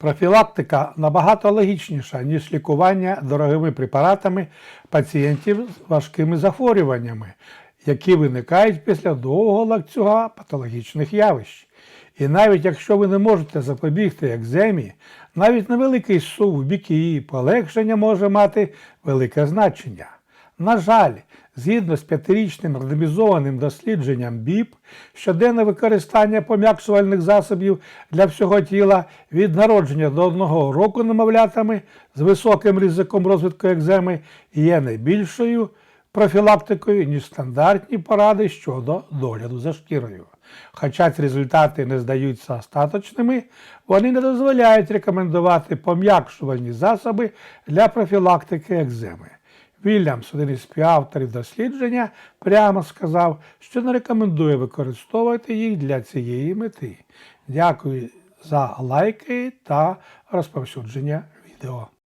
Профілактика набагато логічніша, ніж лікування дорогими препаратами пацієнтів з важкими захворюваннями, які виникають після довгого ланцюга патологічних явищ. І навіть якщо ви не можете запобігти екземі, навіть невеликий сув біки і полегшення може мати велике значення. На жаль, згідно з п'ятирічним рандомізованим дослідженням БІП, щоденне використання пом'якшувальних засобів для всього тіла від народження до одного року немовлятами з високим ризиком розвитку екземи є найбільшою профілактикою, ніж стандартні поради щодо догляду за шкірою. Хоча ці результати не здаються остаточними, вони не дозволяють рекомендувати пом'якшувальні засоби для профілактики екземи. Вільямс, один із співавторів дослідження, прямо сказав, що не рекомендує використовувати їх для цієї мети. Дякую за лайки та розповсюдження відео.